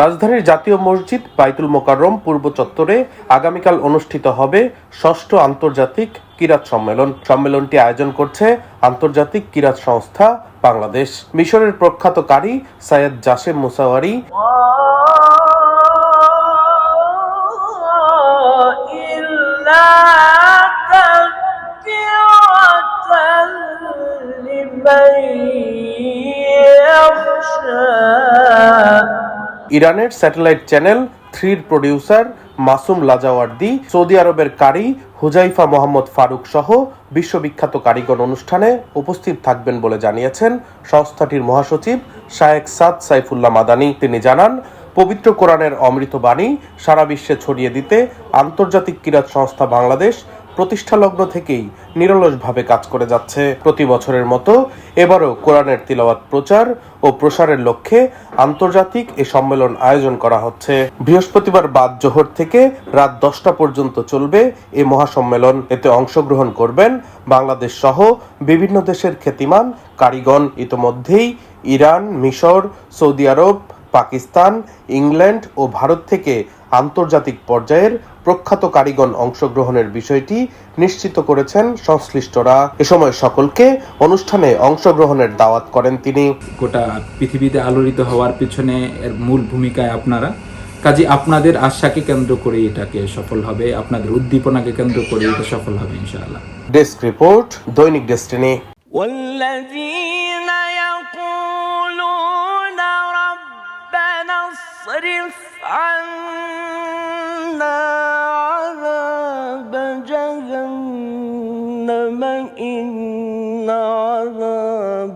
রাজধানীর জাতীয় মসজিদ বাইতুল মোকাররম পূর্ব চত্বরে আগামীকাল অনুষ্ঠিত হবে ষষ্ঠ আন্তর্জাতিক কিরাত সম্মেলন। সম্মেলনটি আয়োজন করছে আন্তর্জাতিক কিরাত সংস্থা বাংলাদেশ। মিশরের প্রখ্যাত কারি সাইয়দ জাসেম মুসাওয়ারি ইরানের স্যাটেলাইট চ্যানেল থ্রির প্রডিউসার মাসুম লাজাওয়ার্দি, সৌদি আরবের কারি হুজাইফা মোহাম্মদ ফারুক সহ বিশ্ববিখ্যাত কারিগর অনুষ্ঠানে উপস্থিত থাকবেন বলে জানিয়েছেন সংস্থাটির মহাসচিব শায়েক সাদ সাইফুল্লাহ মাদানি। তিনি জানান, পবিত্র কোরআনের অমৃত বাণী সারা বিশ্বে ছড়িয়ে দিতে আন্তর্জাতিক কিরাত সংস্থা বাংলাদেশ প্রতিষ্ঠালগ্ন থেকেই নিরলসভাবে কাজ করে যাচ্ছে। প্রতি বছরের মতো এবারও কোরআনের তিলাওয়াত প্রচার ও প্রসারের লক্ষ্যে আন্তর্জাতিক এ সম্মেলন আয়োজন করা হচ্ছে। বৃহস্পতিবার বাদ জোহর থেকে রাত দশটা পর্যন্ত চলবে এ মহাসম্মেলন। এতে অংশগ্রহণ করবেন বাংলাদেশ সহ বিভিন্ন দেশের খ্যাতিমান কারিগণ। ইতোমধ্যেই ইরান, মিশর, সৌদি আরব, পাকিস্তান, ইংল্যান্ড ও ভারত থেকে আন্তর্জাতিক পর্যায়ের প্রখ্যাত কারিগণ অংশগ্রহণের বিষয়টি নিশ্চিত করেছেন সংশ্লিষ্টরা এ সময় সকলকে অনুষ্ঠানে অংশগ্রহণের দাওয়াত করেন তিনি গোটা পৃথিবীতে আলোড়িত হওয়ার পিছনে এর মূল ভূমিকায় আপনারা কাজে আপনাদের আশাকে কেন্দ্র করে এটাকে সফল হবে আপনাদের উদ্দীপনাকে কেন্দ্র করে এটা সফল হবে ইনশাআল্লাহ ডেস্ক রিপোর্ট দৈনিক ডেস্টিনি والذين يقولون ربنا اصرف عنا جهنم إن عذابها